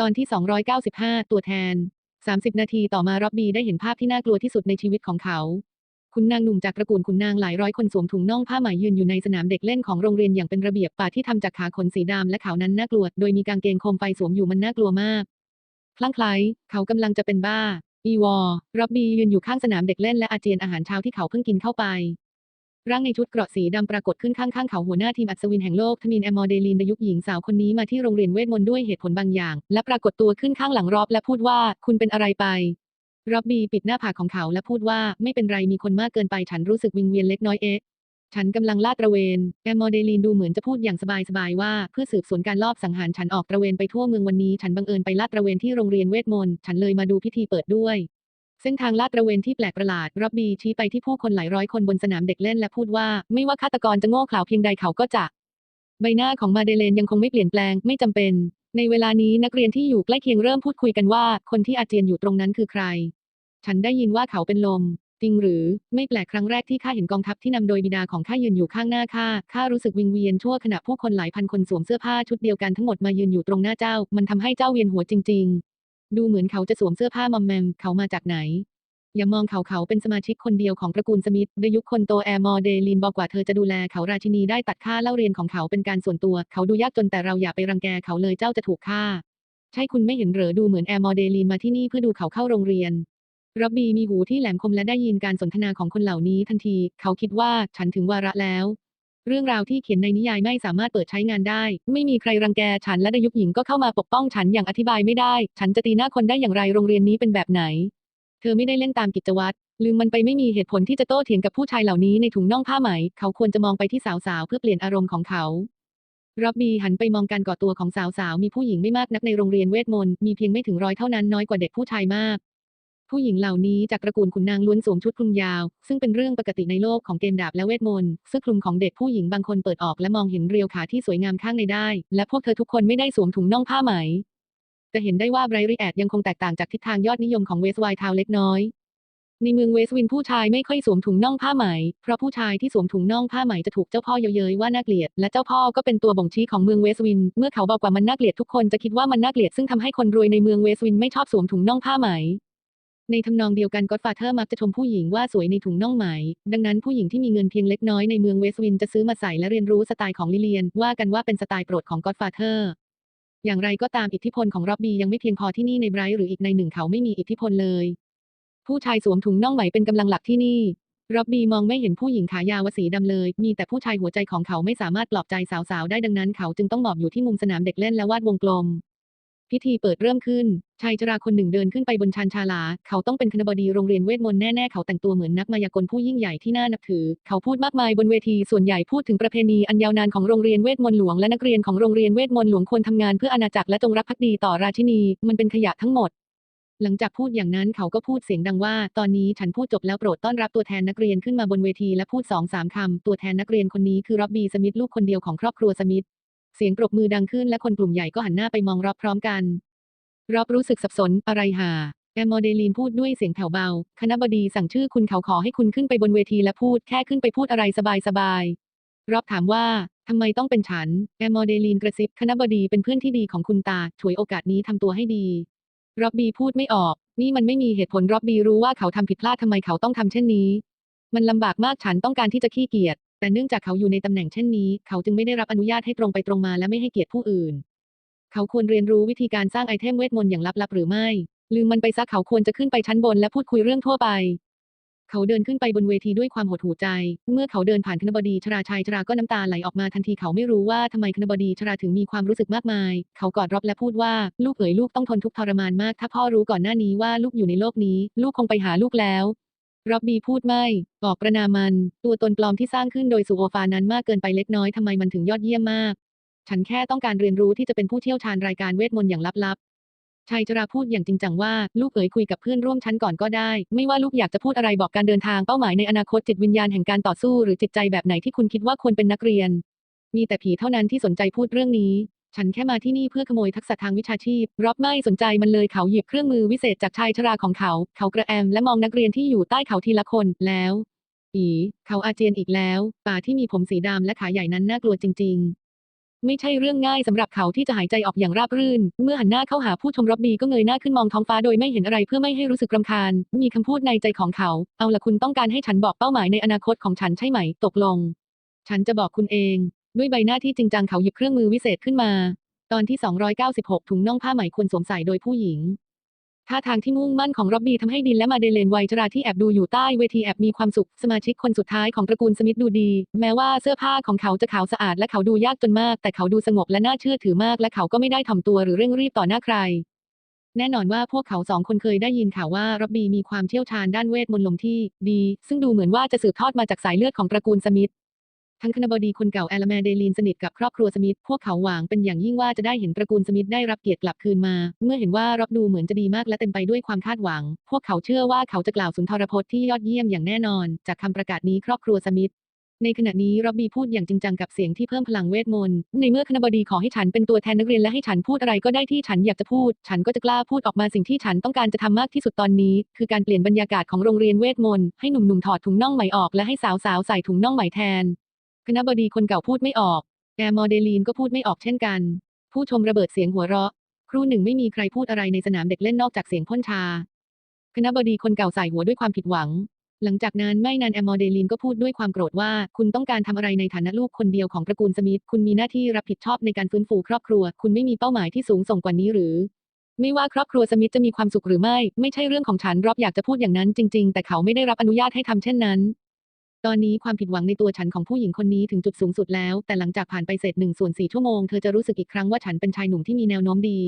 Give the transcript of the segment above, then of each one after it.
ตอนที่ 295 ตัวแทน 30 นาทีต่อมาร็อบบี้ได้เห็นภาพที่น่ากลัวที่สุดในชีวิตของเขา คุณนางหนุ่มจากตระกูลขุนนางหลายร้อยคนสวมถุงน่องผ้าไหมยืนอยู่ในสนามเด็กเล่นของโรงเรียนอย่างเป็นระเบียบป่าที่ทำจากขาขนสีดำและขาวนั้นน่ากลัว โดยมีกางเกงโคมไฟสวมอยู่มันน่ากลัวมาก คลั่งไคล้เขากำลังจะเป็นบ้า อีวอร์ร็อบบี้ยืนอยู่ข้างสนามเด็กเล่นและอาเจียนอาหารเช้าที่เขาเพิ่งกินเข้าไป ร่างในชุดเกราะสีดำปรากฏขึ้นข้างๆเขาหัวหน้าทีมอัศวินแห่งโลกทมินแอมอเดลีนดยุคหญิงสาวคนนี้มาที่โรงเรียนเวทมนต์ด้วยเหตุผลบางอย่าง และปรากฏตัวขึ้นข้างหลังรอบและพูดว่าคุณเป็นอะไรไปร็อบบี้ปิดหน้าผากของเขาและพูดว่าไม่เป็นไรมีคนมากเกินไปฉันรู้สึกวิงเวียนเล็กน้อยเอ๊ะฉันกำลังลาดตระเวน แอมโมเดลีนดูเหมือนจะพูดอย่างสบายๆว่าเพื่อสืบสวนการลอบสังหารฉันออกตระเวนไปทั่วเมืองวันนี้ ฉันบังเอิญไปลาดตระเวนที่โรงเรียนเวทมนต์ ฉันเลยมาดูพิธีเปิดด้วย เส้นทางลาดตระเวนที่แปลกประหลาดร็อบบี้ชี้ไปที่ผู้คนหลายร้อยคนบนสนามเด็กเล่นและพูดว่า ไม่ว่าฆาตกรจะโง่เขลาเพียงใดเขาก็จะ ใบหน้าของมาเดเลนยังคงไม่เปลี่ยนแปลง ไม่จำเป็น ในเวลานี้นักเรียนที่อยู่ใกล้เคียงเริ่มพูดคุยกันว่า คนที่อาเจียนอยู่ตรงนั้นคือใคร ฉันได้ยินว่าเขาเป็นลมจริงหรือไม่แปลกครั้งแรกที่ข้าเห็นกองทัพที่นำโดยบิดาของข้ายืนอยู่ข้างหน้าข้าข้ารู้สึกวิงเวียนชั่วขณะผู้คนหลายพันคนสวมเสื้อผ้าชุดเดียวกันทั้งหมดมายืนอยู่ตรงหน้าเจ้า มันทำให้เจ้าเวียนหัวจริง ดูเหมือนเขาจะสวมเสื้อผ้ามอมแมม เขามาจากไหน อย่ามองเขาเขาเป็นสมาชิกคนเดียวของตระกูลสมิธในยุคคนโตแอร์มอร์เดลินบอกว่าเธอจะดูแลเขาราชินีได้ตัดค่าเล่าเรียนของเขาเป็นการส่วนตัว เขาดูยากจนแต่เราอย่าไปรังแกเขาเลยเจ้าจะถูกฆ่า ใช่คุณไม่เห็นเหรอดูเหมือนแอร์มอร์เดลินมาที่นี่เพื่อดูเขาเข้าโรงเรียนร็อบบี้มีหูที่แหลมคมและได้ยินการสนทนาของคนเหล่านี้ทันที เขาคิดว่าฉันถึงวาระแล้ว เรื่องราวที่เขียนในนิยายไม่สามารถเปิดใช้งานได้ ไม่มีใครรังแกฉันและดยุคหญิงก็เข้ามาปกป้องฉันอย่างอธิบายไม่ได้ ฉันจะตีหน้าคนได้อย่างไรโรงเรียนนี้เป็นแบบไหน เธอไม่ได้เล่นตามกิจวัตรลืมมันไปไม่มีเหตุผลที่จะโต้เถียงกับผู้ชายเหล่านี้ในถุงน่องผ้าไหม เขาควรจะมองไปที่สาวๆเพื่อเปลี่ยนอารมณ์ของเขาร็อบบี้หันไปมองการก่อตัวของสาวๆมีผู้หญิงไม่มากนักในโรงเรียนเวทมนต์มีเพียงไม่ถึงร้อยเท่านั้นน้อยกว่าเด็กผู้ชายมาก ผู้หญิงเหล่านี้จากตระกูลขุนนางล้วนสวมชุดคลุมยาว ซึ่งเป็นเรื่องปกติในโลกของเกมดาบและเวทมนต์เสื้อคลุมของเด็กผู้หญิงบางคนเปิดออกและมองเห็นเรียวขาที่สวยงามข้างในได้ และพวกเธอทุกคนไม่ได้สวมถุงน่องผ้าไหม จะเห็นได้ว่าไบรรีแอดยังคงแตกต่างจากทิศทางยอดนิยมของเวสไวท์ทาวเล็กน้อยในเมืองเวสวินผู้ชายไม่ค่อยสวมถุงน่องผ้าไหม เพราะผู้ชายที่สวมถุงน่องผ้าไหมจะถูกเจ้าพ่อเย้ยว่าน่าเกลียด และเจ้าพ่อก็เป็นตัวบ่งชี้ของเมืองเวสวิน เมื่อเขาบอกว่ามันน่าเกลียดทุกคนจะคิดว่ามันน่าเกลียดซึ่งทำให้คนรวยในเมืองเวสวินไม่ชอบสวมถุงน่องผ้าไหม ในทำนองเดียวกันก็อดฟาเธอร์มักจะชมผู้หญิงว่าสวยในถุงน่องไหม ดังนั้นผู้หญิงที่มีเงินเพียงเล็กน้อยในเมืองเวสต์วินจะซื้อมาใส่และเรียนรู้สไตล์ของลิเลียน ว่ากันว่าเป็นสไตล์โปรดของก็อดฟาเธอร์อย่างไรก็ตามอิทธิพลของร็อบบี้ยังไม่เพียงพอที่นี่ในไบรท์หรืออีกในหนึ่งเขาไม่มีอิทธิพลเลย ผู้ชายสวมถุงน่องไหมเป็นกำลังหลักที่นี่ร็อบบี้มองไม่เห็นผู้หญิงขายาวสีดำเลย มีแต่ผู้ชายหัวใจของเขาไม่สามารถปลอบใจสาวๆได้ดังนั้นเขาจึงต้องหมอบอยู่ที่มุมสนามเด็กเล่นและวาดวงกลม พิธีเปิดเริ่มขึ้น ชายชราคนหนึ่งเดินขึ้นไปบนชานชาลา เขาต้องเป็นคณบดีโรงเรียนเวทมนต์แน่ๆ เขาแต่งตัวเหมือนนักมายากลผู้ยิ่งใหญ่ที่น่านับถือ เขาพูดมากมายบนเวที ส่วนใหญ่พูดถึงประเพณีอันยาวนานของโรงเรียนเวทมนต์หลวงและนักเรียนของโรงเรียนเวทมนต์หลวงควรทำงานเพื่ออาณาจักรและจงรักภักดีต่อราชินี มันเป็นขยะทั้งหมดหลังจากพูดอย่างนั้นเขาก็พูดเสียงดังว่า ตอนนี้ฉันพูดจบแล้วโปรดต้อนรับตัวแทนนักเรียนขึ้นมาบนเวทีและพูดสองสามคำ ตัวแทนนักเรียนคนนี้คือร็อบบี้สมิธลูกคนเดียวของครอบครัวสมิธ เสียงปรบมือดังขึ้นและคนกลุ่มใหญ่ก็หันหน้าไปมองรอบพร้อมกัน รอบรู้สึกสับสนอะไรหาแอมโมเดลีนพูดด้วยเสียงแผ่วเบา คณะบดีสั่งชื่อคุณเขาขอให้คุณขึ้นไปบนเวทีและพูดแค่ขึ้นไปพูดอะไรสบายๆ รอบถามว่าทำไมต้องเป็นฉัน แอมโมเดลีนกระซิบ คณะบดีเป็นเพื่อนที่ดีของคุณตา ฉวยโอกาสนี้ทำตัวให้ดีร็อบบี้พูดไม่ออก นี่มันไม่มีเหตุผลร็อบบี้รู้ว่าเขาทำผิดพลาดทำไมเขาต้องทำเช่นนี้ มันลำบากมากฉันต้องการที่จะขี้เกียจ แต่เนื่องจากเขาอยู่ในตำแหน่งเช่นนี้ เขาจึงไม่ได้รับอนุญาตให้ตรงไปตรงมาและไม่ให้เกียรติผู้อื่น เขาควรเรียนรู้วิธีการสร้างไอเทมเวทมนต์อย่างลับๆหรือไม่ ลืมมันไปซะเขาควรจะขึ้นไปชั้นบนและพูดคุยเรื่องทั่วไป เขาเดินขึ้นไปบนเวทีด้วยความหดหู่ใจ เมื่อเขาเดินผ่านคณบดีชราชัยชราก็น้ำตาไหลออกมาทันทีเขาไม่รู้ว่าทำไมคณบดีชราถึงมีความรู้สึกมากมาย เขากอดรอบและพูดว่าลูกเอ๋ยลูกต้องทนทุกข์ทรมานมาก ถ้าพ่อรู้ก่อนหน้านี้ว่าลูกอยู่ในโลกนี้ ลูกคงไปหาลูกแล้ว ร็อบบี้พูดไม่ ออกประนามมัน ตัวตนปลอมที่สร้างขึ้นโดยสุโอฟานั้นมากเกินไปเล็กน้อยทำไมมันถึงยอดเยี่ยมมาก ฉันแค่ต้องการเรียนรู้ที่จะเป็นผู้เชี่ยวชาญรายการเวทมนต์อย่างลับๆชายชราพูดอย่างจริงจังว่าลูกเอ๋ยคุยกับเพื่อนร่วมชั้นก่อนก็ได้ ไม่ว่าลูกอยากจะพูดอะไรบอกการเดินทางเป้าหมายในอนาคตจิตวิญญาณแห่งการต่อสู้หรือจิตใจแบบไหนที่คุณคิดว่าควรเป็นนักเรียน มีแต่ผีเท่านั้นที่สนใจพูดเรื่องนี้ ฉันแค่มาที่นี่เพื่อขโมยทักษะทางวิชาชีพร็อบไม่สนใจมันเลยเขาหยิบเครื่องมือวิเศษจากชายชราของเขา เขากระแอมและมองนักเรียนที่อยู่ใต้เขาทีละคนแล้ว อี เขาอาเจียนอีกแล้ว ป่าที่มีผมสีดำและขาใหญ่นั้นน่ากลัวจริง ๆ ไม่ใช่เรื่องง่ายสำหรับเขาที่จะหายใจออกอย่างราบรื่น เมื่อหันหน้าเข้าหาผู้ชมร็อบบี้ก็เงยหน้าขึ้นมองท้องฟ้าโดยไม่เห็นอะไรเพื่อไม่ให้รู้สึกรำคาญ มีคำพูดในใจของเขา เอาละคุณต้องการให้ฉันบอกเป้าหมายในอนาคตของฉันใช่ไหม ตกลง ฉันจะบอกคุณเอง ด้วยใบหน้าที่จริงจังเขาหยิบเครื่องมือวิเศษขึ้นมา ตอนที่ 296 ถุงน่องผ้าไหมควรสวมใส่โดยผู้หญิงท่าทางที่มุ่งมั่นของร็อบบี้ทำให้ดินและมาเดเลนไวัยชราที่แอบดูอยู่ใต้เวทีแอบมีความสุข สมาชิกคนสุดท้ายของตระกูลสมิธดูดี แม้ว่าเสื้อผ้าของเขาจะขาวสะอาดและเขาดูยากจนมาก แต่เขาดูสงบและน่าเชื่อถือมาก และเขาก็ไม่ได้ถ่อมตัวหรือเร่งรีบต่อหน้าใคร แน่นอนว่าพวกเขาสองคนเคยได้ยินข่าวว่าร็อบบี้มีความเชี่ยวชาญด้านเวทมนต์ลมที่ดี ซึ่งดูเหมือนว่าจะสืบทอดมาจากสายเลือดของตระกูลสมิธ ทั้งคณบดีคนเก่าแอลแมเดลีนสนิทกับครอบครัวสมิธพวกเขาหวังเป็นอย่างยิ่งว่าจะได้เห็นตระกูลสมิธได้รับเกียรติกลับคืนมา เมื่อเห็นว่ารับดูเหมือนจะดีมากและเต็มไปด้วยความคาดหวัง พวกเขาเชื่อว่าเขาจะกล่าวสุนทรพจน์ที่ยอดเยี่ยมอย่างแน่นอน จากคำประกาศนี้ครอบครัวสมิธในขณะนี้ร็อบบี้พูดอย่างจริงจังกับเสียงที่เพิ่มพลังเวทมนต์ ในเมื่อคณบดีขอให้ฉันเป็นตัวแทนนักเรียนและให้ฉันพูดอะไรก็ได้ที่ฉันอยากจะพูด ฉันก็จะกล้าพูดออกมาสิ่งที่ฉันต้องการจะทำมากที่สุดตอนนี้ คือการเปลี่ยนบรรยากาศของโรงเรียนเวทมนต์ให้หนุ่มๆถอดถุงน่องไหมออกและให้สาวๆใส่ถุงน่องไหมแทน คณบดีคนเก่าพูดไม่ออก แอร์โมเดลีนก็พูดไม่ออกเช่นกัน ผู้ชมระเบิดเสียงหัวเราะ ครู่หนึ่งไม่มีใครพูดอะไรในสนามเด็กเล่นนอกจากเสียงพ่นชา คณบดีคนเก่าใส่หัวด้วยความผิดหวัง หลังจากนั้นไม่นานแอมโมเดลีนก็พูดด้วยความโกรธว่า คุณต้องการทำอะไรในฐานะลูกคนเดียวของตระกูลสมิธ คุณมีหน้าที่รับผิดชอบในการฟื้นฟูครอบครัว คุณไม่มีเป้าหมายที่สูงส่งกว่านี้หรือ ไม่ว่าครอบครัวสมิธจะมีความสุขหรือไม่ ไม่ใช่เรื่องของฉันรอบอยากจะพูดอย่างนั้นจริง ๆ แต่เขาไม่ได้รับอนุญาตให้ทำเช่นนั้น ตอนนี้ความผิดหวังในตัวฉันของผู้หญิงคนนี้ถึงจุดสูงสุดแล้ว แต่หลังจากผ่านไปเศษหนึ่งส่วนสี่ชั่วโมง เธอจะรู้สึกอีกครั้งว่าฉันเป็นชายหนุ่มที่มีแนวโน้มดี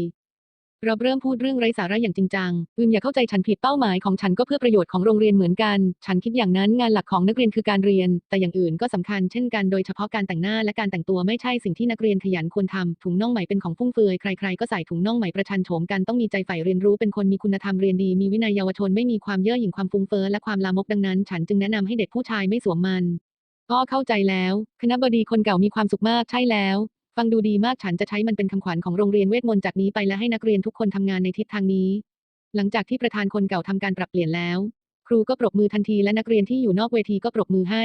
รอบเริ่มพูดเรื่องไร้สาระอย่างจริงจังอืมอย่าเข้าใจฉันผิดเป้าหมายของฉันก็เพื่อประโยชน์ของโรงเรียนเหมือนกัน ฉันคิดอย่างนั้นงานหลักของนักเรียนคือการเรียน แต่อย่างอื่นก็สำคัญเช่นกันโดยเฉพาะการแต่งหน้าและการแต่งตัวไม่ใช่สิ่งที่นักเรียนขยันควรทำถุงน่องไหมเป็นของฟุ่มเฟือยใครๆก็ใส่ถุงน่องไหมประชันโฉมกันต้องมีใจใฝ่เรียนรู้เป็นคนมีคุณธรรมเรียนดีมีวินัยเยาวชนไม่มีความเย่อหยิ่งความฟุ้งเฟ้อและความลามกดังนั้น ฉันจึงแนะนำให้เด็กผู้ชายไม่สวมมันก็เข้าใจแล้ว คณะบดีคนเก่ามีความสุขมากใช่แล้ว ฟังดูดีมากฉันจะใช้มันเป็นคำขวัญของโรงเรียนเวทมนต์จากนี้ไปและให้นักเรียนทุกคนทำงานในทิศทางนี้ หลังจากที่ประธานคนเก่าทำการปรับเปลี่ยนแล้ว ครูก็ปรบมือทันทีและนักเรียนที่อยู่นอกเวทีก็ปรบมือให้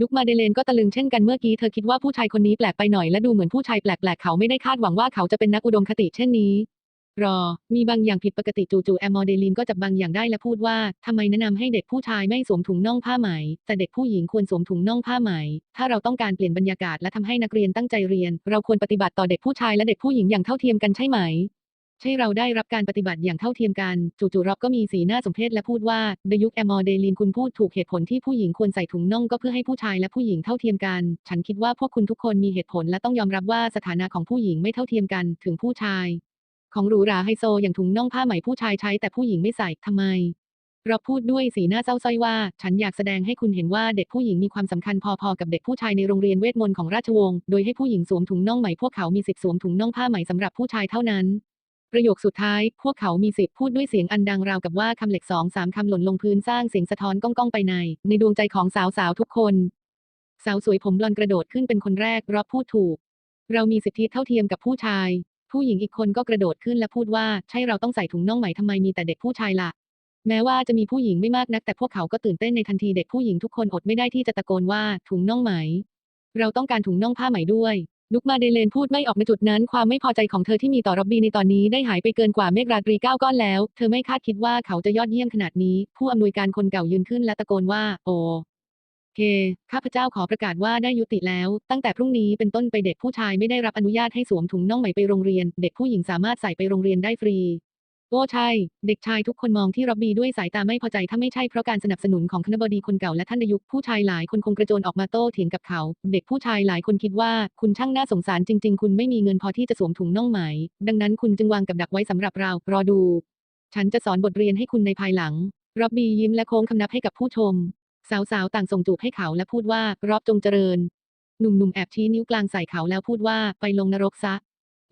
ดุกมาเดเลนก็ตะลึงเช่นกันเมื่อกี้เธอคิดว่าผู้ชายคนนี้แปลกไปหน่อยและดูเหมือนผู้ชายแปลกๆเขาไม่ได้คาดหวังว่าเขาจะเป็นนักอุดมคติเช่นนี้ รอ มีบางอย่างผิดปกติจู่ๆแอมโมเดลินก็จับบางอย่างได้และพูดว่าทำไมแนะนำให้เด็กผู้ชายไม่สวมถุงน่องผ้าไหม แต่เด็กผู้หญิงควรสวมถุงน่องผ้าไหม ถ้าเราต้องการเปลี่ยนบรรยากาศและทำให้นักเรียนตั้งใจเรียน เราควรปฏิบัติต่อเด็กผู้ชายและเด็กผู้หญิงอย่างเท่าเทียมกันใช่ไหมใช่เราได้รับการปฏิบัติอย่างเท่าเทียมกัน จู่ๆร็อบก็มีสีหน้าสมเพชและพูดว่าในยุคแอมโมเดลินคุณพูดถูกเหตุผลที่ผู้หญิงควรใส่ถุงน่องก็เพื่อให้ผู้ชายและผู้หญิงเท่าเทียมกัน ฉันคิดว่าพวกคุณทุกคนมีเหตุผลและต้องยอมรับว่าสถานะของผู้หญิงไม่เท่าเทียมกัน ถึงผู้ชาย ของหรูหราไฮโซอย่างถุงน่องผ้าไหมผู้ชายใช้แต่ผู้หญิงไม่ใส่ทำไม เราพูดด้วยสีหน้าเศร้าส้อยว่า ฉันอยากแสดงให้คุณเห็นว่าเด็กผู้หญิงมีความสำคัญพอๆกับเด็กผู้ชายในโรงเรียนเวทมนต์ของราชวงศ์โดยให้ผู้หญิงสวมถุงน่องไหมพวกเขามีสิทธิ์สวมถุงน่องผ้าไหมสำหรับผู้ชายเท่านั้น ประโยคสุดท้าย พวกเขามีสิทธิ์พูดด้วยเสียงอันดังราวกับว่าคำเหล็กสองสามคำหล่นลงพื้นสร้างเสียงสะท้อนก้องๆไปใน ในดวงใจของสาวๆทุกคน สาวสวยผมบลอนด์กระโดดขึ้นเป็นคนแรกรอบพูดถูก เรามีสิทธิเท่าเทียมกับผู้ชาย ผู้หญิงอีกคนก็กระโดดขึ้นและพูดว่า ใช่เราต้องใส่ถุงน่องไหมทำไมมีแต่เด็กผู้ชายล่ะ แม้ว่าจะมีผู้หญิงไม่มากนัก แต่พวกเขาก็ตื่นเต้นในทันทีเด็กผู้หญิงทุกคนอดไม่ได้ที่จะตะโกนว่าถุงน่องไหม เราต้องการถุงน่องผ้าไหมด้วยลุกมาเดเลนพูดไม่ออกในจุดนั้น ความไม่พอใจของเธอที่มีต่อร็อบบี้ในตอนนี้ได้หายไปเกินกว่าเมฆราตรีเก้าก้อนแล้ว เธอไม่คาดคิดว่าเขาจะยอดเยี่ยมขนาดนี้ ผู้อำนวยการคนเก่ายืนขึ้นและตะโกนว่า โอ เค ข้าพเจ้าขอประกาศว่าได้ยุติแล้ว ตั้งแต่พรุ่งนี้เป็นต้นไปเด็กผู้ชายไม่ได้รับอนุญาตให้สวมถุงน่องไหมไปโรงเรียน เด็กผู้หญิงสามารถใส่ไปโรงเรียนได้ฟรี โอ้ใช่ เด็กชายทุกคนมองที่ร็อบบี้ด้วยสายตาไม่พอใจถ้าไม่ใช่เพราะการสนับสนุนของคณบดีคนเก่าและท่านนายกผู้ชายหลายคนคงกระโจนออกมาโต้เถียงกับเขา เด็กผู้ชายหลายคนคิดว่าคุณช่างน่าสงสารจริง ๆ คุณไม่มีเงินพอที่จะสวมถุงน่องไหม ดังนั้นคุณจึงวางกับดักไว้สำหรับเรา รอดู ฉันจะสอนบทเรียนให้คุณในภายหลังร็อบบี้ยิ้มและโค้งคำนับให้กับผู้ชม สาวๆ ต่างส่งจูบให้เขาและพูดว่ารอบจงเจริญ หนุ่มๆ แอบชี้นิ้วกลางใส่เขาแล้วพูดว่าไปลงนรกซะ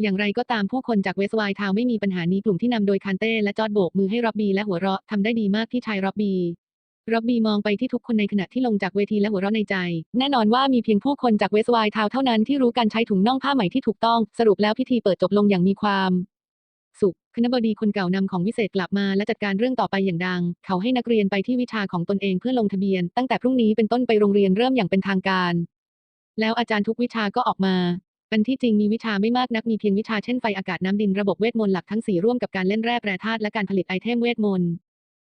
อย่างไรก็ตามผู้คนจากเวสต์ไวท์ทาวไม่มีปัญหานี้กลุ่มที่นำโดยคานเต้และจอดโบกมือให้ร็อบบี้และหัวเราะทำได้ดีมากพี่ชายร็อบบี้ร็อบบี้มองไปที่ทุกคนในขณะที่ลงจากเวทีและหัวเราะในใจ แน่นอนว่ามีเพียงผู้คนจากเวสต์ไวท์ทาวเท่านั้นที่รู้การใช้ถุงน่องผ้าไหมที่ถูกต้อง สรุปแล้วพิธีเปิดจบลงอย่างมีความ สุข คณบดีคนเก่านำของวิเศษกลับมาและจัดการเรื่องต่อไปอย่างดัง เขาให้นักเรียนไปที่วิชาของตนเองเพื่อลงทะเบียน ตั้งแต่พรุ่งนี้เป็นต้นไปโรงเรียนเริ่มอย่างเป็นทางการ แล้วอาจารย์ทุกวิชาก็ออกมาอันที่จริงมีวิชาไม่มากนักมีเพียงวิชาเช่นไฟอากาศน้ำดินระบบเวทมนต์หลักทั้งสี่ร่วมกับการเล่นแร่แปรธาตุและการผลิตไอเทมเวทมนต์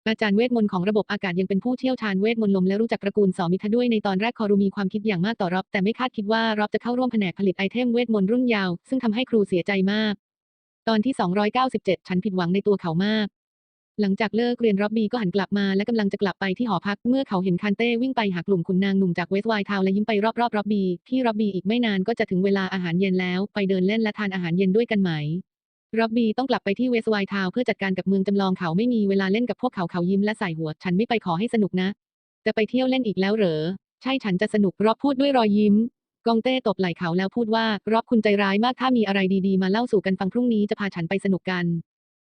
อาจารย์เวทมนต์ของระบบอากาศยังเป็นผู้เชี่ยวชาญเวทมนต์ลมและรู้จักตระกูลสอมิทะด้วยในตอนแรกคอรูมีความคิดอย่างมากต่อรอบแต่ไม่คาดคิดว่ารอบจะเข้าร่วมแผนกผลิตไอเทมเวทมนต์รุ่นยาว ซึ่งทำให้ครูเสียใจมาก ตอนที่ 297 ฉันผิดหวังในตัวเขามาก หลังจากเลิกเรียนร็อบบี้ก็หันกลับมาและกำลังจะกลับไปที่หอพัก เมื่อเขาเห็นคานเต้วิ่งไปหากลุ่มขุนนางหนุ่มจากเวสต์ไวท์ทาวน์และยิ้มไปรอบๆร็อบบี้ที่ร็อบบี้อีกไม่นานก็จะถึงเวลาอาหารเย็นแล้ว ไปเดินเล่นและทานอาหารเย็นด้วยกันไหมร็อบบี้ต้องกลับไปที่เวสต์ไวท์ทาวน์เพื่อจัดการกับเมืองจำลองเขาไม่มีเวลาเล่นกับพวกเขาเขายิ้มและใส่หัว ฉันไม่ไปขอให้สนุกนะ จะไปเที่ยวเล่นอีกแล้วเหรอ ใช่ฉันจะสนุกร็อบพูดด้วยรอยยิ้ม กองเต้ตบไหล่เขาแล้วพูดว่า รอบคุณใจร้ายมากถ้ามีอะไรดีๆ มาเล่าสู่กันฟังพรุ่งนี้จะพาฉันไปสนุกกัน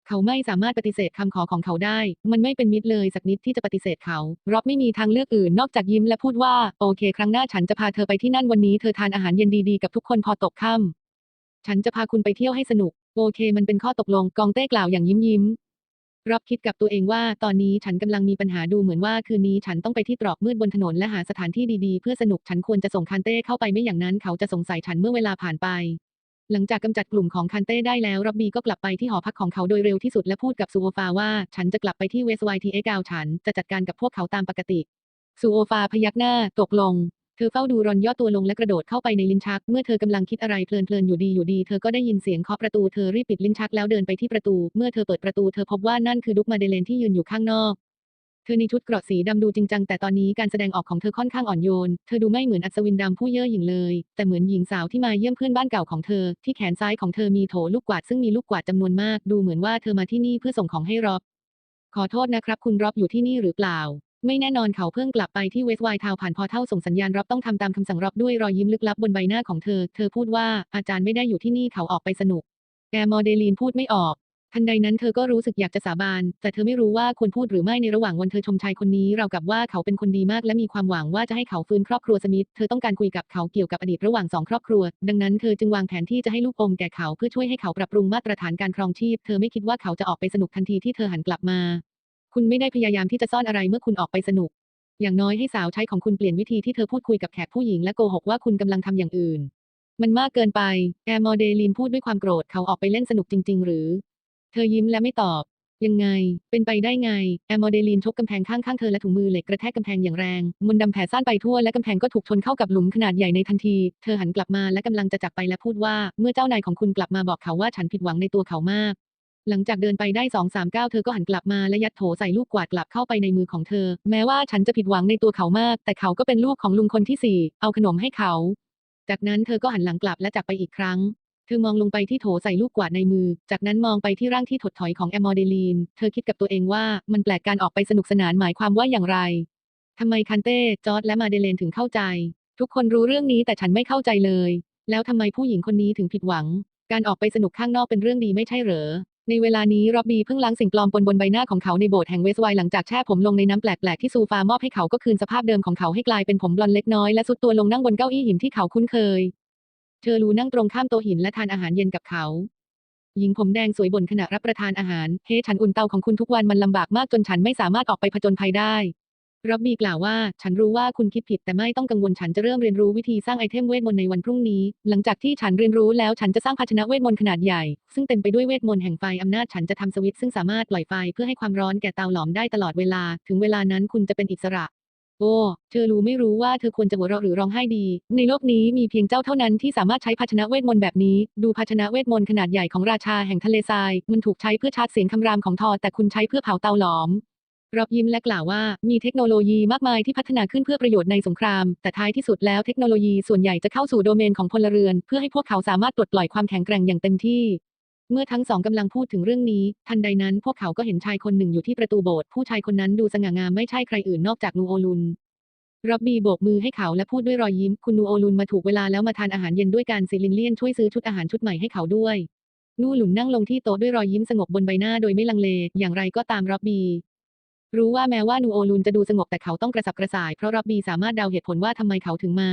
เขาไม่สามารถปฏิเสธคำขอของเขาได้ มันไม่เป็นมิตรเลยสักนิดที่จะปฏิเสธเขา รอบไม่มีทางเลือกอื่นนอกจากยิ้มและพูดว่า โอเค ครั้งหน้าฉันจะพาเธอไปที่นั่นวันนี้เธอทานอาหารเย็นดีๆกับทุกคนพอตกค่ำฉันจะพาคุณไปเที่ยวให้สนุก โอเค มันเป็นข้อตกลง กองเต้กล่าวอย่างยิ้มยิ้ม รอบคิดกับตัวเองว่าตอนนี้ฉันกำลังมีปัญหาดูเหมือนว่าคืนนี้ฉันต้องไปที่ตรอกมืดบนถนนและหาสถานที่ดีๆ เพื่อสนุกฉันควรจะส่งคันเต้เข้าไปไม่อย่างนั้นเขาจะสงสัยฉันเมื่อเวลาผ่านไป หลังจากกำจัดกลุ่มของคันเต้ได้แล้วร็อบบี้ก็กลับไปที่หอพักของเขาโดยเร็วที่สุดและพูดกับซูโอฟาว่า ฉันจะกลับไปที่เวสไวทีเอ็กาวฉันจะจัดการกับพวกเขาตามปกติซูโอฟาพยักหน้าตกลง เธอเฝ้าดูรอนย่อตัวลงและกระโดดเข้าไปในลิ้นชัก เมื่อเธอกำลังคิดอะไรเพลินๆอยู่ดีอยู่ดี เธอก็ได้ยินเสียงเคาะประตูเธอรีบปิดลิ้นชักแล้วเดินไปที่ประตู เมื่อเธอเปิดประตูเธอพบว่านั่นคือดุกมาเดเลนที่ยืนอยู่ข้างนอก เธอในชุดเกราะสีดำดูจริงจังแต่ตอนนี้การแสดงออกของเธอค่อนข้างอ่อนโยน เธอดูไม่เหมือนอัศวินดำผู้เย่อหยิ่งเลย แต่เหมือนหญิงสาวที่มาเยี่ยมเพื่อนบ้านเก่าของเธอ ที่แขนซ้ายของเธอมีโถลูกกวาดซึ่งมีลูกกวาดจำนวนมาก ดูเหมือนว่าเธอมาที่นี่เพื่อส่งของให้ร็อบขอโทษนะครับ คุณร็อบอยู่ที่นี่หรือเปล่า ไม่แน่นอนเขาเพิ่งกลับไปที่เวสต์ไวท์ทาวผ่านพอเท่าส่งสัญญาณร็อบต้องทำตามคำสั่งร็อบด้วยรอยยิ้มลึกลับบนใบหน้าของเธอ เธอพูดว่าอาจารย์ไม่ได้อยู่ที่นี่เขาออกไปสนุก แกมอเดลีนพูดไม่ออก ทันใดนั้นเธอก็รู้สึกอยากจะสาบาน แต่เธอไม่รู้ว่าควรพูดหรือไม่ในระหว่างวันเธอชมชายคนนี้เรากับว่าเขาเป็นคนดีมากและมีความหวังว่าจะให้เขาฟื้นครอบครัวสมิธ เธอต้องการคุยกับเขาเกี่ยวกับอดีตระหว่างสองครอบครัว ดังนั้นเธอจึงวางแผนที่จะให้ลูกอมแก่เขาเพื่อช่วยให้เขาปรับปรุงมาตรฐานการครองชีพ เธอไม่คิดว่าเขาจะออกไปสนุกทันทีที่เธอหันกลับมา คุณไม่ได้พยายามที่จะซ่อนอะไรเมื่อคุณออกไปสนุก อย่างน้อยให้สาวใช้ของคุณเปลี่ยนวิธีที่เธอพูดคุยกับแขกผู้หญิงและโกหกว่าคุณกำลังทำอย่างอื่น มันมากเกินไป แอร์มอเดลีนพูดด้วยความโกรธเขาออกไปเล่นสนุกจริง ๆ หรือ เธอยิ้มและไม่ตอบ ยังไง เป็นไปได้ไง แอร์มอเดลีนชกกำแพงข้างๆเธอและถุงมือเหล็กกระแทกกำแพงอย่างแรง มนต์ดำแผ่ซ่านไปทั่วและกำแพงก็ถูกชนเข้ากับหลุมขนาดใหญ่ในทันที เธอหันกลับมาและกำลังจะจากไปและพูดว่า เมื่อเจ้านายของคุณกลับมาบอกเขาว่าฉันผิดหวังในตัวเขามาก หลังจากเดินไปได้สองสามก้าวเธอก็หันกลับมาและยัดโถใส่ลูกกวาดกลับเข้าไปในมือของเธอ แม้ว่าฉันจะผิดหวังในตัวเขามาก แต่เขาก็เป็นลูกของลุงคนที่สี่เอาขนมให้เขา จากนั้นเธอก็หันหลังกลับและจากไปอีกครั้ง เธอมองลงไปที่โถใส่ลูกกวาดในมือ จากนั้นมองไปที่ร่างที่ถดถอยของแอมมอเดลีน เธอคิดกับตัวเองว่ามันแปลกการออกไปสนุกสนานหมายความว่าอย่างไรทำไมคันเต้จอร์ดและมาเดเลนถึงเข้าใจ ทุกคนรู้เรื่องนี้แต่ฉันไม่เข้าใจเลย แล้วทำไมผู้หญิงคนนี้ถึงผิดหวัง การออกไปสนุกข้างนอกเป็นเรื่องดีไม่ใช่เหรอ ในเวลานี้ร็อบบี้เพิ่งล้างสิ่งปลอมปนบนใบหน้าของเขาในโบสถ์แห่งเวสไวน์หลังจากแช่ผมลงในน้ำแปลกๆที่ซูฟามอบให้เขาก็คืนสภาพเดิมของเขาให้กลายเป็นผมบลอนเล็กน้อยและสุดตัวลงนั่งบนเก้าอี้หินที่เขาคุ้นเคย เธอรูนั่งตรงข้ามโต๊ะหินและทานอาหารเย็นกับเขา หญิงผมแดงสวยบ่นขณะรับประทานอาหาร เฮ้ฉันอุ่นเตาของคุณทุกวันมันลำบากมากจนฉันไม่สามารถออกไปผจญภัยได้ ร็อบบี้กล่าวว่า ฉันรู้ว่าคุณคิดผิดแต่ไม่ต้องกังวลฉันจะเริ่มเรียนรู้วิธีสร้างไอเทมเวทมนต์ในวันพรุ่งนี้ หลังจากที่ฉันเรียนรู้แล้วฉันจะสร้างภาชนะเวทมนต์ขนาดใหญ่ ซึ่งเต็มไปด้วยเวทมนต์แห่งไฟอำนาจฉันจะทำสวิตช์ซึ่งสามารถปล่อยไฟเพื่อให้ความร้อนแก่เตาหลอมได้ตลอดเวลา ถึงเวลานั้นคุณจะเป็นอิสระ โอ้ เธอรู้ไม่รู้ว่าเธอควรจะหัวเราะหรือร้องไห้ดี ในโลกนี้มีเพียงเจ้าเท่านั้นที่สามารถใช้ภาชนะเวทมนต์แบบนี้ ดูภาชนะเวทมนต์ขนาดใหญ่ของราชาแห่งทะเลทราย มันถูกใช้เพื่อชาร์จเสียงคำรามของทอแต่คุณใช้เพื่อเผาเตาหลอม รับยิ้มและกล่าวว่ามีเทคโนโลยีมากมายที่พัฒนาขึ้นเพื่อประโยชน์ในสงคราม แต่ท้ายที่สุดแล้วเทคโนโลยีส่วนใหญ่จะเข้าสู่โดเมนของพลเรือน เพื่อให้พวกเขาสามารถปลดปล่อยความแข็งแกร่งอย่างเต็มที่ เมื่อทั้งสองกำลังพูดถึงเรื่องนี้ ทันใดนั้นพวกเขาก็เห็นชายคนหนึ่งอยู่ที่ประตูโบสถ์ผู้ชายคนนั้นดูสง่างามไม่ใช่ใครอื่นนอกจากนูโอลุนร็อบบี้โบกมือให้เขาและพูดด้วยรอยยิ้ม คุณนูโอลุนมาถูกเวลาแล้วมาทานอาหารเย็นด้วยกันซิลินเลียนช่วยซื้อชุดอาหารชุดใหม่ให้เขาด้วย นูหลุนนั่งลงที่โต๊ะด้วยรอยยิ้มสงบบนใบหน้าโดยไม่ลังเล อย่างไรก็ตามร็อบบี้ รู้ว่าแม้ว่านูโอลุนจะดูสงบแต่เขาต้องกระสับกระส่ายเพราะร็อบบี้สามารถเดาเหตุผลว่าทำไมเขาถึงมา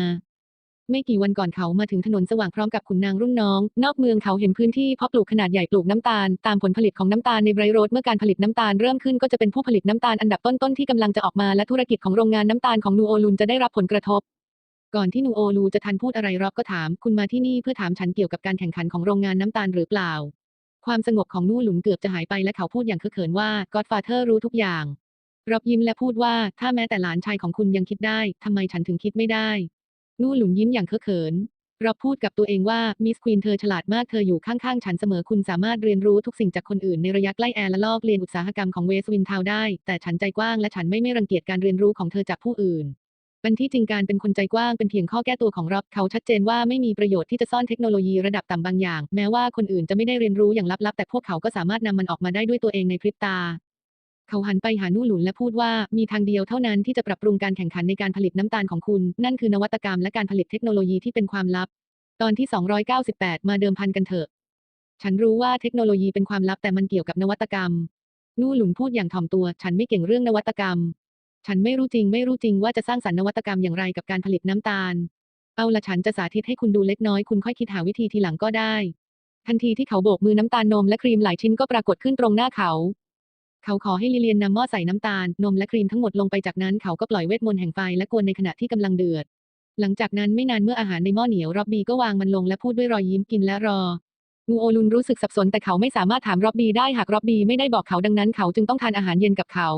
ไม่กี่วันก่อนเขามาถึงถนนสว่างพร้อมกับขุนนางรุ่นน้อง นอกเมืองเขาเห็นพื้นที่เพาะปลูกขนาดใหญ่ปลูกน้ำตาล ตามผลผลิตของน้ำตาลในไบรโรดเมื่อการผลิตน้ำตาลเริ่มขึ้นก็จะเป็นผู้ผลิตน้ำตาลอันดับต้นๆที่กำลังจะออกมาและธุรกิจของโรงงานน้ำตาลของนูโอลุนจะได้รับผลกระทบก่อนที่นูโอลูจะทันพูดอะไรรอบก็ถาม คุณมาที่นี่เพื่อถามฉันเกี่ยวกับการแข่งขันของโรงงานน้ำตาลหรือเปล่า ความสงบของนู่หลุนเกือบจะหายไปและเขาพูดอย่างเคอะเขินว่า Godfather รู้ทุกอย่าง รอบยิ้มและพูดว่าถ้าแม้แต่หลานชายของคุณยังคิดได้ ทำไมฉันถึงคิดไม่ได้ นู่หลุนยิ้มอย่างเคอะเขินรอบพูดกับตัวเองว่ามิสควีนเธอฉลาดมากเธออยู่ข้างๆ ฉันเสมอคุณสามารถเรียนรู้ทุกสิ่งจากคนอื่นในระยะใกล้แอร์และลอกเรียนอุตสาหกรรมของเวสวินทาวได้ แต่ฉันใจกว้างและฉันไม่ไม่รังเกียจการเรียนรู้ของเธอจากผู้อื่นเป็นที่จริงการเป็นคนใจกว้างเป็นเพียงข้อแก้ตัวของร็อบเขาชัดเจนว่าไม่มีประโยชน์ที่จะซ่อนเทคโนโลยีระดับต่ำบางอย่าง แม้ว่าคนอื่นจะไม่ได้เรียนรู้อย่างลับๆ แต่พวกเขาก็สามารถนำมันออกมาได้ด้วยตัวเองในพริบตา เขาหันไปหานู่หลุนและพูดว่ามีทางเดียวเท่านั้นที่จะปรับปรุงการแข่งขันในการผลิตน้ำตาลของคุณ นั่นคือนวัตกรรมและการผลิตเทคโนโลยีที่เป็นความลับ ตอนที่ 298 มาเดิมพันกันเถอะ ฉันรู้ว่าเทคโนโลยีเป็นความลับแต่มันเกี่ยวกับนวัตกรรม นู่หลุนพูดอย่างถ่อมตัว ฉันไม่เก่งเรื่องนวัตกรรม ฉันไม่รู้จริง ไม่รู้จริงว่าจะสร้างสรรค์นวัตกรรมอย่างไรกับการผลิตน้ำตาล เอาละฉันจะสาธิตให้คุณดูเล็กน้อยคุณค่อยคิดหาวิธีทีหลังก็ได้ ทันทีที่เขาโบกมือน้ำตาลนมและครีมหลายชิ้นก็ปรากฏขึ้นตรงหน้าเขา เขาขอให้ลิเลียนนำหม้อใส่น้ำตาล นมและครีมทั้งหมดลงไปจากนั้นเขาก็ปล่อยเวทมนต์แห่งไฟและกวนในขณะที่กำลังเดือด หลังจากนั้นไม่นานเมื่ออาหารในหม้อเหนียวร็อบบี้ก็วางมันลงและพูดด้วยรอยยิ้มกินและรองูโอลุนรู้สึกสับสนแต่เขาไม่สามารถถามร็อบบี้ได้หากร็อบบี้ไม่ได้บอกเขาดังนั้นเขาจึงต้องทานอาหารเย็นกับเขา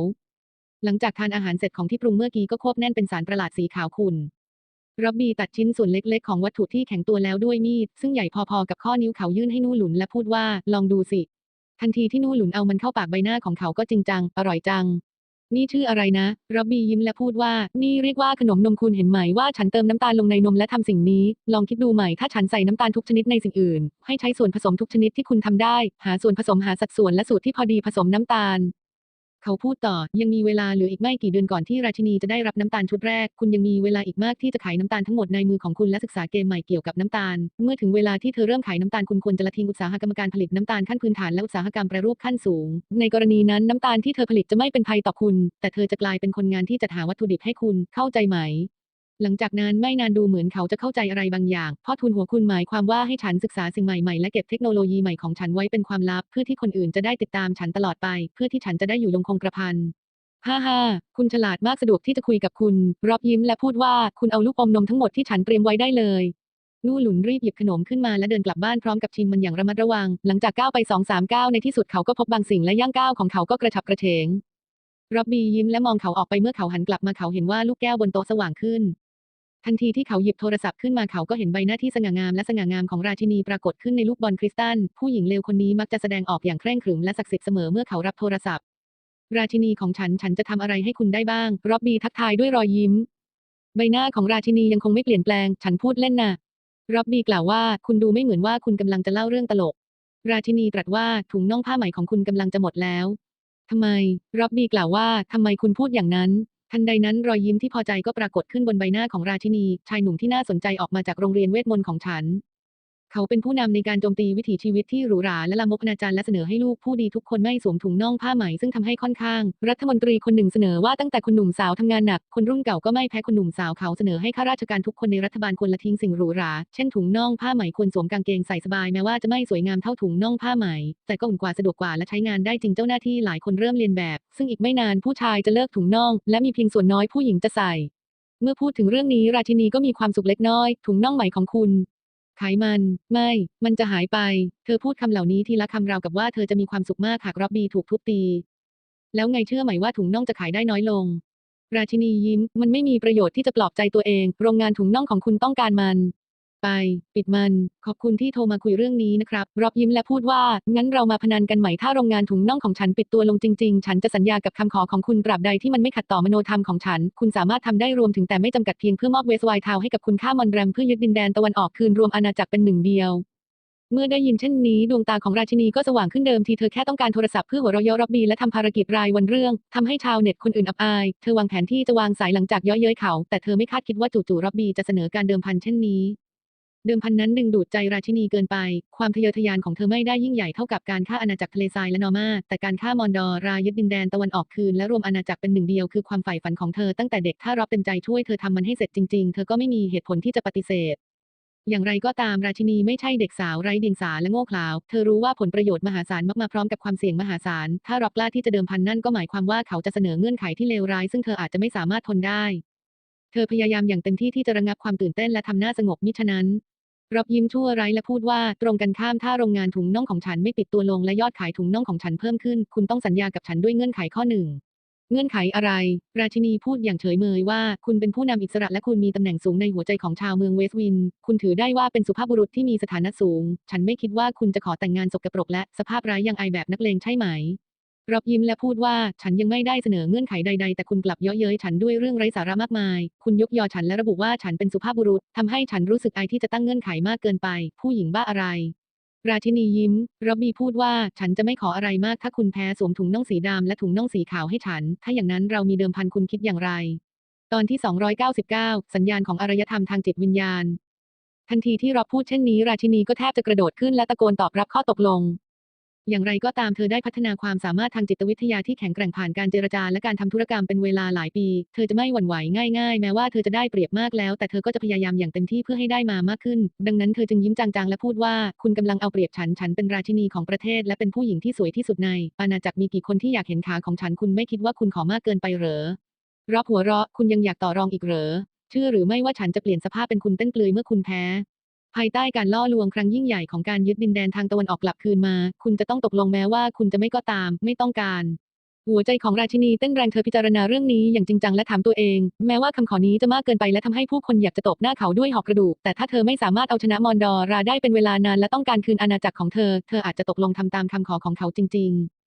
หลังจากทานอาหารเสร็จของที่ปรุงเมื่อกี้ก็ควบแน่นเป็นสารประหลาดสีขาวขุ่นรับบี้ตัดชิ้นส่วนเล็กๆ ของวัตถุที่แข็งตัวแล้วด้วยมีดซึ่งใหญ่พอๆกับข้อนิ้วเขายื่นให้นูหลุนและพูดว่าลองดูสิ ทันทีที่นู่หลุนเอามันเข้าปากใบหน้าของเขาก็จริงจัง อร่อยจัง นี่ชื่ออะไรนะรับบี้ยิ้มและพูดว่า นี่เรียกว่าขนมนมคุณเห็นไหมว่าฉันเติมน้ำตาลลงในนมและทำสิ่งนี้ ลองคิดดูใหม่ถ้าฉันใส่น้ำตาลทุกชนิดในสิ่งอื่น ให้ใช้ส่วนผสมทุกชนิดที่คุณทำได้ หาส่วนผสมหาสัดส่วนและสูตรที่พอดีผสมน้ำตาล เขาพูดต่อ ยังมีเวลาเหลืออีกไม่กี่เดือนก่อนที่ราชินีจะได้รับน้ำตาลชุดแรก คุณยังมีเวลาอีกมากที่จะขายน้ำตาลทั้งหมดในมือของคุณและศึกษาเกมใหม่เกี่ยวกับน้ำตาล เมื่อถึงเวลาที่เธอเริ่มขายน้ำตาลคุณควรจะละทิ้งอุตสาหกรรมการผลิตน้ำตาลขั้นพื้นฐานและอุตสาหกรรมแปรรูปขั้นสูง ในกรณีนั้นน้ำตาลที่เธอผลิตจะไม่เป็นภัยต่อคุณ แต่เธอจะกลายเป็นคนงานที่จัดหาวัตถุดิบให้คุณเข้าใจไหม หลังจากนั้นไม่นานดูเหมือนเขาจะเข้าใจอะไรบางอย่าง พ่อทุนหัวคุณหมายความว่าให้ฉันศึกษาสิ่งใหม่ๆ และเก็บเทคโนโลยีใหม่ของฉันไว้เป็นความลับ เพื่อที่คนอื่นจะได้ติดตามฉันตลอดไป เพื่อที่ฉันจะได้อยู่ยงคงกระพันฮ่าฮ่าคุณฉลาดมากสะดวกที่จะคุยกับคุณ รอบยิ้มและพูดว่าคุณเอาลูกอมนมทั้งหมดที่ฉันเตรียมไว้ได้เลยนู่หลุนรีบหยิบขนมขึ้นมาและเดินกลับบ้านพร้อมกับชิมมันอย่างระมัดระวัง หลังจากก้าวไปสองสามก้าวในที่สุดเขาก็พบบางสิ่งและย่างก้าวของเขาก็กระฉับกระเฉงรับบียิ้มและมองเขาออกไปเมื่อเขาหันกลับมาเขาเห็นว่าลูกแก้วบนโต๊ะสว่างขึ้น ทันทีที่เขาหยิบโทรศัพท์ขึ้นมาเขาก็เห็นใบหน้าที่สง่างามและสง่างามของราชินีปรากฏขึ้นในลูกบอลคริสตัลผู้หญิงเลวคนนี้มักจะแสดงออกอย่างเคร่งขรึมและศักดิ์สิทธิ์เสมอเมื่อเขารับโทรศัพท์ ราชินีของฉันฉันจะทำอะไรให้คุณได้บ้างร็อบบี้ทักทายด้วยรอยยิ้ม ใบหน้าของราชินียังคงไม่เปลี่ยนแปลง ฉันพูดเล่นนะ่ะร็อบบี้กล่าวว่าคุณดูไม่เหมือนว่าคุณกำลังจะเล่าเรื่องตลก ราชินีตรัสว่าถุงน่องผ้าไหมของคุณกำลังจะหมดแล้วทำไมร็อบบี้กล่าวว่าทำไมคุณพูดอย่างนั้น ทันใดนั้นรอยยิ้มที่พอใจก็ปรากฏขึ้นบนใบหน้าของราชินี ชายหนุ่มที่น่าสนใจออกมาจากโรงเรียนเวทมนต์ของฉัน เขาเป็นผู้นำในการโจมตีวิถีชีวิตที่หรูหราและละมกอนาจารและเสนอให้ลูกผู้ดีทุกคนไม่สวมถุงน่องผ้าไหมซึ่งทำให้ค่อนข้าง รัฐมนตรีคนหนึ่งเสนอว่าตั้งแต่คนหนุ่มสาวทำงานหนัก คนรุ่นเก่าก็ไม่แพ้คนหนุ่มสาวเขาเสนอให้ข้าราชการทุกคนในรัฐบาลควรละทิ้งสิ่งหรูหรา เช่นถุงน่องผ้าไหมควรสวมกางเกงใส่สบายแม้ว่าจะไม่สวยงามเท่าถุงน่องผ้าไหม แต่ก็อุ่นกว่าสะดวกกว่าและใช้งานได้จริงเจ้าหน้าที่หลายคนเริ่มเรียนแบบ ซึ่งอีกไม่นานผู้ชายจะเลิกถุงน่อง และมีเพียงส่วนน้อยผู้หญิงจะใส่เมื่อพูดถึงเรื่องนี้ราชินีก็มีความสุขเล็กน้อย ถุงน่องไหมของคุณ ขายมัน ไม่ มันจะหายไป เธอพูดคำเหล่านี้ทีละคำราวกับว่าเธอจะมีความสุขมากหากร็อบบี้ถูกทุบตี แล้วไงเชื่อไหมว่าถุงน่องจะขายได้น้อยลง ราชินียิ้ม มันไม่มีประโยชน์ที่จะปลอบใจตัวเอง โรงงานถุงน่องของคุณต้องการมัน ไป ปิดมัน ขอบคุณที่โทรมาคุยเรื่องนี้นะครับ รอบยิ้มและพูดว่า งั้นเรามาพนันกันใหม่ถ้าโรงงานถุงน่องของฉันปิดตัวลงจริง ๆ ฉันจะสัญญากับคำขอของคุณตราบใดที่มันไม่ขัดต่อมโนธรรมของฉัน คุณสามารถทำได้รวมถึงแต่ไม่จำกัดเพียงเพื่อมอบเวสไวทาวให้กับคุณค่ามอนแรมเพื่อยึดดินแดนตะวันออกคืนรวมอาณาจักรเป็นหนึ่งเดียวเมื่อได้ยินเช่นนี้ดวงตาของราชินีก็สว่างขึ้นเดิมทีเธอแค่ต้องการโทรศัพท์เพื่อหัวเราะเยาะร็อบบี้และทำภารกิจรายวันเรื่องทำให้ชาวเน็ตคนอื่นอับอาย เธอวางแผนที่จะวางสายหลังจากยาะเย้ยเขา แต่เธอไม่คาดคิดว่าจู่ๆร็อบบีจะเสนอการเดิมพันเช่นนี้ เดิมพันนั้นดึงดูดใจราชินีเกินไป ความทะเยอทะยานของเธอไม่ได้ยิ่งใหญ่เท่ากับการฆ่าอาณาจักรทะเลทรายและนอร์มา แต่การฆ่ามอนดอรายึดดินแดนตะวันออกคืนและรวมอาณาจักรเป็นหนึ่งเดียวคือความใฝ่ฝันของเธอตั้งแต่เด็กถ้ารอบเต็มใจช่วยเธอทำมันให้เสร็จจริงๆ เธอก็ไม่มีเหตุผลที่จะปฏิเสธอย่างไรก็ตามราชินีไม่ใช่เด็กสาวไร้เดียงสาและโง่เขลา เธอรู้ว่าผลประโยชน์มหาศาลมักมาพร้อมกับความเสี่ยงมหาศาล ถ้ารอบกล้าที่จะเดิมพันนั่นก็หมายความว่าเขาจะเสนอเงื่อนไขที่เลวร้าย ซึ่งเธออาจจะไม่สามารถทนได้ เธอพยายามอย่างเต็มที่ที่จะระงับความตื่นเต้นและทำหน้าสงบมิฉะนั้น รับยิ้มชั่วร้ายและพูดว่าตรงกันข้ามถ้าโรงงานถุงน่องของฉันไม่ปิดตัวลงและยอดขายถุงน่องของฉันเพิ่มขึ้น คุณต้องสัญญากับฉันด้วยเงื่อนไขข้อหนึ่งเงื่อนไขอะไร ราชินีพูดอย่างเฉยเมยว่า คุณเป็นผู้นำอิสระและคุณมีตำแหน่งสูงในหัวใจของชาวเมืองเวสต์วิน คุณถือได้ว่าเป็นสุภาพบุรุษที่มีสถานะสูง ฉันไม่คิดว่าคุณจะขอแต่งงานสกปรกและสภาพร้ายังไอแบบนักเลงใช่ไหม รับยิ้มและพูดว่าฉันยังไม่ได้เสนอเงื่อนไขใดๆ แต่คุณกลับเยาะเย้ยฉันด้วยเรื่องไร้สาระมากมาย คุณยกยอฉันและระบุว่าฉันเป็นสุภาพบุรุษทำให้ฉันรู้สึกอายที่จะตั้งเงื่อนไขมากเกินไป ผู้หญิงบ้าอะไร ราชินียิ้มรับบีพูดว่าฉันจะไม่ขออะไรมากถ้าคุณแพ้สวมถุงน่องสีดำและถุงน่องสีขาวให้ฉัน ถ้าอย่างนั้นเรามีเดิมพันคุณคิดอย่างไร ตอนที่ 299 สัญญาณของอารยธรรมทางจิตวิญญาณ ทันทีที่รับพูดเช่นนี้ ราชินีก็แทบจะกระโดดขึ้นและตะโกนตอบรับข้อตกลง อย่างไรก็ตามเธอได้พัฒนาความสามารถทางจิตวิทยาที่แข็งแกร่งผ่านการเจรจาและการทำธุรกรรมเป็นเวลาหลายปี เธอจะไม่หวั่นไหวง่ายๆ แม้ว่าเธอจะได้เปรียบมากแล้ว แต่เธอก็จะพยายามอย่างเต็มที่เพื่อให้ได้มามากขึ้น ดังนั้นเธอจึงยิ้มจางๆ และพูดว่า คุณกำลังเอาเปรียบฉัน ฉันเป็นราชินีของประเทศ และเป็นผู้หญิงที่สวยที่สุดใน อาณาจักรมีกี่คนที่อยากเห็นขาของฉัน คุณไม่คิดว่าคุณขอมากเกินไปเหรอรับหัวเราะ คุณยังอยากต่อรองอีกเหรอ เชื่อหรือไม่ว่าฉันจะเปลี่ยนสภาพเป็นคุณเต้นเปลือยเมื่อคุณแพ้ ภายใต้การล่อลวงครั้งยิ่งใหญ่ของการยึดดินแดนทางตะวันออกกลับคืนมา คุณจะต้องตกลงแม้ว่าคุณจะไม่ก็ตาม ไม่ต้องการ หัวใจของราชินีเต้นแรงเธอพิจารณาเรื่องนี้อย่างจริงจังและถามตัวเอง แม้ว่าคำขอนี้จะมากเกินไปและทำให้ผู้คนอยากจะตบหน้าเขาด้วยหอกกระดูก แต่ถ้าเธอไม่สามารถเอาชนะมอนดอราได้เป็นเวลานานและต้องการคืนอาณาจักรของเธอ เธออาจจะตกลงทำตามคำขอของเขาจริง ๆ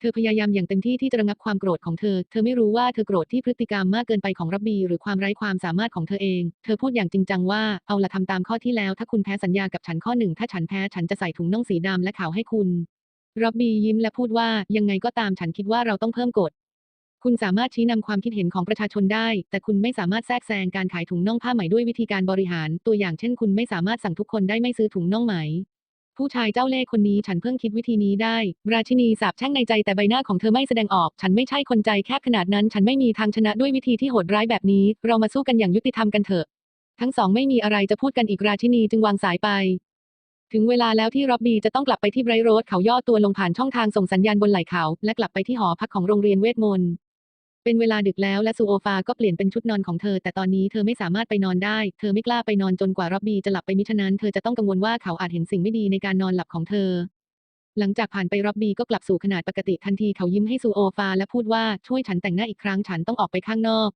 เธอพยายามอย่างเต็มที่ที่จะระงับความโกรธของเธอ เธอไม่รู้ว่าเธอโกรธที่พฤติกรรมมากเกินไปของรับบี หรือความไร้ความสามารถของเธอเอง เธอพูดอย่างจริงจังว่า เอาละทำตามข้อที่แล้ว ถ้าคุณแพ้สัญญากับฉันข้อหนึ่ง ถ้าฉันแพ้ฉันจะใส่ถุงน่องสีดำและขาวให้คุณ รับบียิ้มและพูดว่า ยังไงก็ตามฉันคิดว่าเราต้องเพิ่มกฎ คุณสามารถชี้นำความคิดเห็นของประชาชนได้ แต่คุณไม่สามารถแทรกแซงการขายถุงน่องผ้าไหมด้วยวิธีการบริหาร ตัวอย่างเช่น คุณไม่สามารถสั่งทุกคนได้ไม่ซื้อถุงน่องไหม ผู้ชายเจ้าเล่ห์คนนี้ฉันเพิ่งคิดวิธีนี้ได้ ราชินีสาบแช่งในใจแต่ใบหน้าของเธอไม่แสดงออก ฉันไม่ใช่คนใจแคบขนาดนั้น ฉันไม่มีทางชนะด้วยวิธีที่โหดร้ายแบบนี้ เรามาสู้กันอย่างยุติธรรมกันเถอะ ทั้งสองไม่มีอะไรจะพูดกันอีกราชินีจึงวางสายไป ถึงเวลาแล้วที่ร็อบบี้จะต้องกลับไปที่ไบร์โรดเขาย่อตัวลงผ่านช่องทางส่งสัญญาณบนไหล่เขา และกลับไปที่หอพักของโรงเรียนเวทมนต์ เป็นเวลาดึกแล้วและซูโอฟาก็เปลี่ยนเป็นชุดนอนของเธอ แต่ตอนนี้เธอไม่สามารถไปนอนได้ เธอไม่กล้าไปนอนจนกว่าร็อบบี้จะหลับไปมิฉะนั้นเธอจะต้องกังวลว่าเขาอาจเห็นสิ่งไม่ดีในการนอนหลับของเธอ หลังจากผ่านไปร็อบบี้ก็กลับสู่ขนาดปกติทันทีเขายิ้มให้ซูโอฟาและพูดว่าช่วยฉันแต่งหน้าอีกครั้งฉันต้องออกไปข้างนอก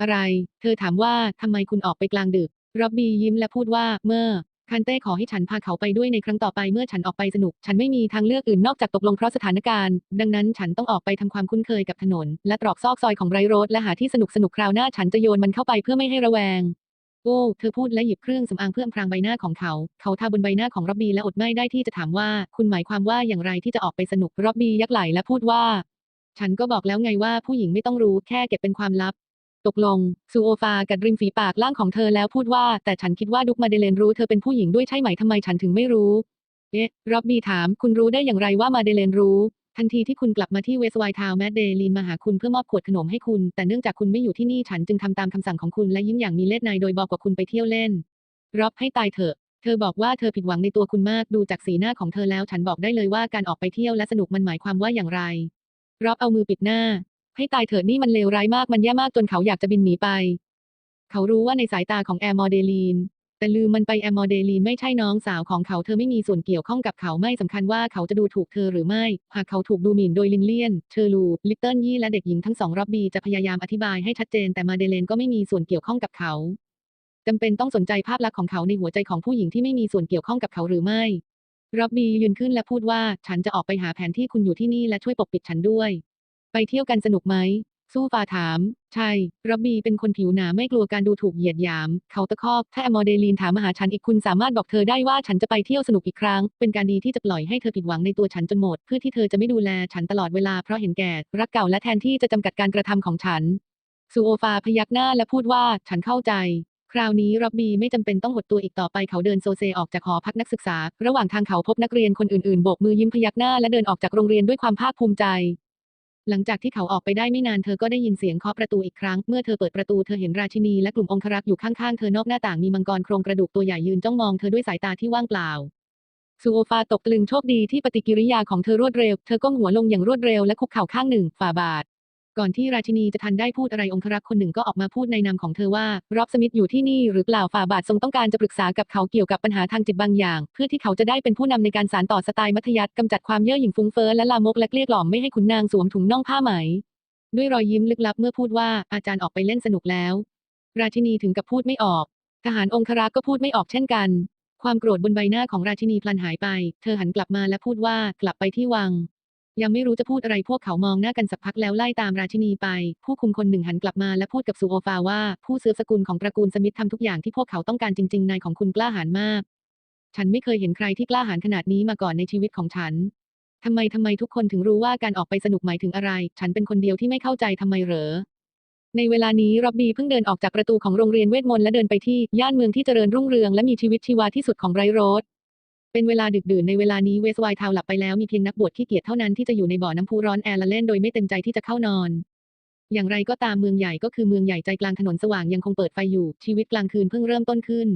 อะไร เธอถามว่าทำไมคุณออกไปกลางดึกร็อบบี้ยิ้มและพูดว่าเมื่อ คันเต้ขอให้ฉันพาเขาไปด้วยในครั้งต่อไปเมื่อฉันออกไปสนุก ฉันไม่มีทางเลือกอื่นนอกจากตกลงเพราะสถานการณ์ ดังนั้นฉันต้องออกไปทำความคุ้นเคยกับถนน และตรอกซอกซอยของไรโรดและหาที่สนุกสนุกคราวหน้าฉันจะโยนมันเข้าไปเพื่อไม่ให้ระแวง โอ้เธอพูดและหยิบเครื่องสำอางเพื่อพรางใบหน้าของเขา เขาทาบนใบหน้าของร็อบบี้และอดไม่ได้ที่จะถามว่า คุณหมายความว่าอย่างไรที่จะออกไปสนุกร็อบบี้ยักไหล่และพูดว่า ฉันก็บอกแล้วไงว่าผู้หญิงไม่ต้องรู้แค่เก็บเป็นความลับ ตกลง ซูโอฟากัดริมฝีปากล่างของเธอแล้วพูดว่า แต่ฉันคิดว่าดุกมาเดเลนรู้เธอเป็นผู้หญิงด้วยใช่ไหมทำไมฉันถึงไม่รู้ เอ๊ะร็อบบี้ถาม คุณรู้ได้อย่างไรว่ามาเดเลนรู้ ทันทีที่คุณกลับมาที่เวสไวท์ทาวน์แมดเดลีนมาหาคุณเพื่อมอบขวดขนมให้คุณ แต่เนื่องจากคุณไม่อยู่ที่นี่ฉันจึงทำตามคำสั่งของคุณและยิ้มอย่างมีเล่ห์ในโดยบอกว่าคุณไปเที่ยวเล่นร็อบให้ตายเถอะเธอบอกว่าเธอผิดหวังในตัวคุณมากดูจากสีหน้าของเธอแล้วฉันบอกได้เลยว่าการออกไปเที่ยวและสนุกมันหมายความว่าอย่างไรร็อบเอามือปิดหน้า ให้ตายเถิดนี่มันเลวร้ายมากมันแย่มากจนเขาอยากจะบินหนีไป เขารู้ว่าในสายตาของแอร์มอเดลีน แต่ลืมมันไปแอร์มอเดลีนไม่ใช่น้องสาวของเขาเธอไม่มีส่วนเกี่ยวข้องกับเขาไม่สำคัญว่าเขาจะดูถูกเธอหรือไม่ หากเขาถูกดูหมิ่นโดยลินเลียน เชอร์ลูลิตเติ้ลยี่และเด็กหญิงทั้งสองร็อบบี้จะพยายามอธิบายให้ชัดเจนแต่มาเดเลนก็ไม่มีส่วนเกี่ยวข้องกับเขาจำเป็นต้องสนใจภาพลักษณ์ของเขาในหัวใจของผู้หญิงที่ไม่มีส่วนเกี่ยวข้องกับเขาหรือไม่ ร็อบบี้ยืนขึ้นและพูดว่า ฉันจะออกไปหาแผนที่คุณอยู่ที่นี่และช่วยปกปิดฉันด้วย ไปเที่ยวกันสนุกไหม สู้ฟาถาม ใช่ร็อบบีเป็นคนผิวหนาไม่กลัวการดูถูกเหยียดหยาม เขาตะคอก ถ้าแอมอเดลีนถามมาหาฉันอีกคุณสามารถบอกเธอได้ว่าฉันจะไปเที่ยวสนุกอีกครั้ง เป็นการดีที่จะปล่อยให้เธอผิดหวังในตัวฉันจนหมด เพื่อที่เธอจะไม่ดูแลฉันตลอดเวลาเพราะเห็นแก่รักเก่าและแทนที่จะจำกัดการกระทำของฉันซูโอฟาพยักหน้าและพูดว่าฉันเข้าใจคราวนี้ร็อบบี้ไม่จำเป็นต้องหดตัวอีกต่อไปเขาเดินโซเซออกจากหอพักนักศึกษา ระหว่างทางเขาพบนักเรียนคนอื่นๆ โบกมือยิ้มพยักหน้าและเดินออกจากโรงเรียนด้วยความภาคภูมิใจ หลังจากที่เขาออกไปได้ไม่นานเธอก็ได้ยินเสียงเคาะประตูอีกครั้ง เมื่อเธอเปิดประตูเธอเห็นราชินีและกลุ่มองครักษ์อยู่ข้างๆ เธอนอกหน้าต่างมีมังกรโครงกระดูกตัวใหญ่ยืนจ้องมองเธอด้วยสายตาที่ว่างเปล่าซูโอฟาตกตะลึงโชคดีที่ปฏิกิริยาของเธอรวดเร็ว เธอก้มหัวลงอย่างรวดเร็วและคุกเข่าข้างหนึ่งฝ่าบาท ก่อนที่ราชินีจะทันได้พูดอะไรองครักษ์คนหนึ่งก็ออกมาพูดในนามของเธอว่า รอบสมิธอยู่ที่นี่หรือเปล่าฝ่าบาททรงต้องการจะปรึกษากับเขาเกี่ยวกับปัญหาทางจิตบางอย่าง เพื่อที่เขาจะได้เป็นผู้นำในการสานต่อสไตล์มัธยัสถ์กำจัดความเย่อหยิ่งฟุ้งเฟ้อและลามกและเกลี้ยกล่อมไม่ให้ขุนนางสวมถุงน่องผ้าไหม ด้วยรอยยิ้มลึกลับเมื่อพูดว่าอาจารย์ออกไปเล่นสนุกแล้ว ราชินีถึงกับพูดไม่ออก ทหารองครักษ์ก็พูดไม่ออกเช่นกัน ความโกรธบนใบหน้าของราชินีพลันหายไป เธอหันกลับมาและพูดว่ากลับไปที่วัง ยังไม่รู้จะพูดอะไรพวกเขามองหน้ากันสักพักแล้วไล่ตามราชินีไป ผู้คุมคนหนึ่งหันกลับมาและพูดกับซูโอฟาว่า ผู้ซื้อสกุลของตระกูลสมิธทำทุกอย่างที่พวกเขาต้องการจริง ๆ นายของคุณกล้าหาญมาก ฉันไม่เคยเห็นใครที่กล้าหาญขนาดนี้มาก่อนในชีวิตของฉันทำไมทำไมทุกคนถึงรู้ว่าการออกไปสนุกหมายถึงอะไร ฉันเป็นคนเดียวที่ไม่เข้าใจทำไมเหรอในเวลานี้ร็อบบี้เพิ่งเดินออกจากประตูของโรงเรียนเวทมนต์และเดินไปที่ย่านเมืองที่เจริญรุ่งเรืองและมีชีวิตชีวาที่สุดของไรโรส เป็นเวลาดึกดื่นในเวลานี้เวสไวท์ทาวหลับไปแล้วมีเพียงนักบวชที่เกียจเท่านั้นที่จะอยู่ในบ่อน้ำพุร้อนแอร์ละเล่นโดยไม่เต็มใจที่จะเข้านอน อย่างไรก็ตามเมืองใหญ่ก็คือเมืองใหญ่ใจกลางถนนสว่างยังคงเปิดไฟอยู่ชีวิตกลางคืนเพิ่งเริ่มต้นขึ้น